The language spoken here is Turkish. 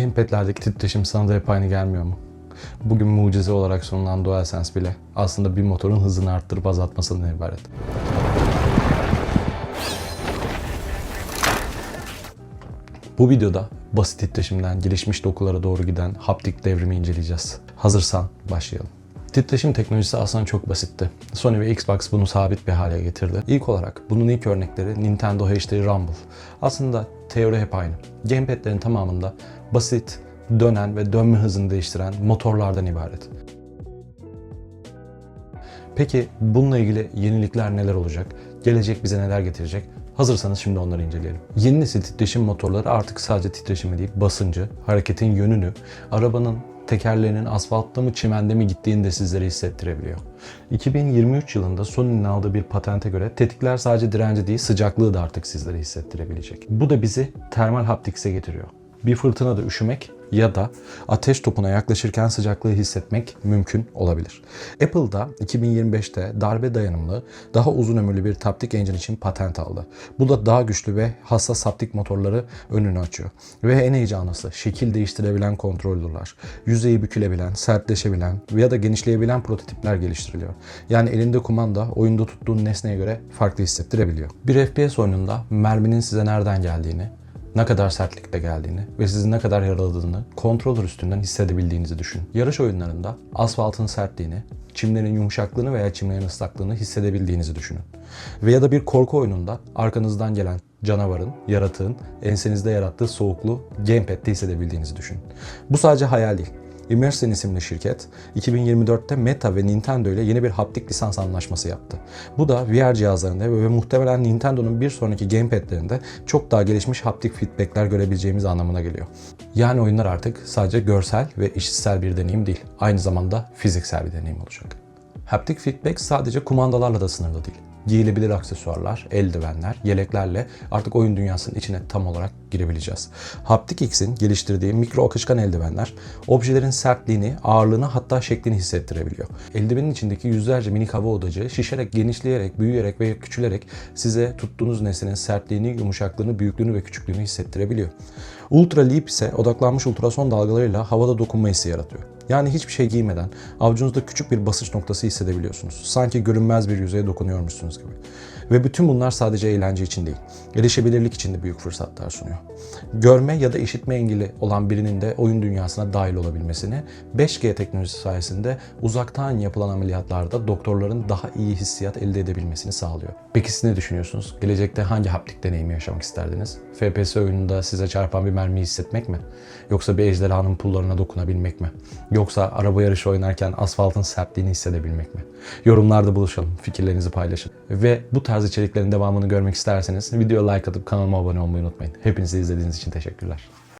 Gamepad'lerdeki titreşim sana da hep aynı gelmiyor mu? Bugün mucize olarak sunulan DualSense bile aslında bir motorun hızını arttırıp azaltmasından ibaret. Bu videoda basit titreşimden gelişmiş dokulara doğru giden haptik devrimi inceleyeceğiz. Hazırsan başlayalım. Titreşim teknolojisi aslında çok basitti. Sony ve Xbox bunu sabit bir hale getirdi. İlk olarak bunun ilk örnekleri Nintendo HD Rumble. Aslında teori hep aynı. Gamepad'lerin tamamında basit, dönen ve dönme hızını değiştiren motorlardan ibaret. Peki bununla ilgili yenilikler neler olacak? Gelecek bize neler getirecek? Hazırsanız şimdi onları inceleyelim. Yeni nesil titreşim motorları artık sadece titreşimi değil, basıncı, hareketin yönünü, arabanın tekerlerinin asfaltta mı çimende mi gittiğini de sizlere hissettirebiliyor. 2023 yılında Sony'nin aldığı bir patente göre tetikler sadece direnci değil sıcaklığı da artık sizlere hissettirebilecek. Bu da bizi termal haptikse getiriyor. Bir fırtınada üşümek ya da ateş topuna yaklaşırken sıcaklığı hissetmek mümkün olabilir. Apple da 2025'te darbe dayanımlı, daha uzun ömürlü bir taptik engine için patent aldı. Bu da daha güçlü ve hassas haptik motorları önünü açıyor. Ve en heyecanlısı şekil değiştirebilen kontrolörler, yüzeyi bükülebilen, sertleşebilen ya da genişleyebilen prototipler geliştiriliyor. Yani elinde kumanda oyunda tuttuğun nesneye göre farklı hissettirebiliyor. Bir FPS oyununda merminin size nereden geldiğini, ne kadar sertlikte geldiğini ve sizi ne kadar yaraladığını kontroller üstünden hissedebildiğinizi düşün. Yarış oyunlarında asfaltın sertliğini, çimlerin yumuşaklığını veya çimlerin ıslaklığını hissedebildiğinizi düşünün. Ve ya da bir korku oyununda arkanızdan gelen canavarın, yaratığın ensenizde yarattığı soğukluğu gamepad'de hissedebildiğinizi düşünün. Bu sadece hayal değil. Immersion isimli şirket 2024'te Meta ve Nintendo ile yeni bir haptik lisans anlaşması yaptı. Bu da VR cihazlarında ve muhtemelen Nintendo'nun bir sonraki gamepad'lerinde çok daha gelişmiş haptik feedbackler görebileceğimiz anlamına geliyor. Yani oyunlar artık sadece görsel ve işitsel bir deneyim değil, aynı zamanda fiziksel bir deneyim olacak. Haptik feedback sadece kumandalarla da sınırlı değil giyilebilir aksesuarlar, eldivenler, yeleklerle artık oyun dünyasının içine tam olarak girebileceğiz. Haptik X'in geliştirdiği mikro akışkan eldivenler objelerin sertliğini, ağırlığını hatta şeklini hissettirebiliyor. Eldivenin içindeki yüzlerce minik hava odacığı şişerek, genişleyerek, büyüyerek ve küçülerek size tuttuğunuz nesnenin sertliğini, yumuşaklığını, büyüklüğünü ve küçüklüğünü hissettirebiliyor. Ultra Leap ise odaklanmış ultrason dalgalarıyla havada dokunma hissi yaratıyor. Yani hiçbir şey giymeden avucunuzda küçük bir basınç noktası hissedebiliyorsunuz. Sanki görünmez bir yüzeye dokunuyormuşsunuz gibi. Ve bütün bunlar sadece eğlence için değil, erişebilirlik için de büyük fırsatlar sunuyor. Görme ya da işitme engeli olan birinin de oyun dünyasına dahil olabilmesini, 5G teknolojisi sayesinde uzaktan yapılan ameliyatlarda doktorların daha iyi hissiyat elde edebilmesini sağlıyor. Peki siz ne düşünüyorsunuz? Gelecekte hangi haptik deneyimi yaşamak isterdiniz? FPS oyununda size çarpan bir mermiyi hissetmek mi? Yoksa bir ejderhanın pullarına dokunabilmek mi? Yoksa araba yarışı oynarken asfaltın sertliğini hissedebilmek mi? Yorumlarda buluşalım, fikirlerinizi paylaşın. Ve bu tarz içeriklerin devamını görmek isterseniz videoya like atıp kanalıma abone olmayı unutmayın. Hepinize izlediğiniz için teşekkürler.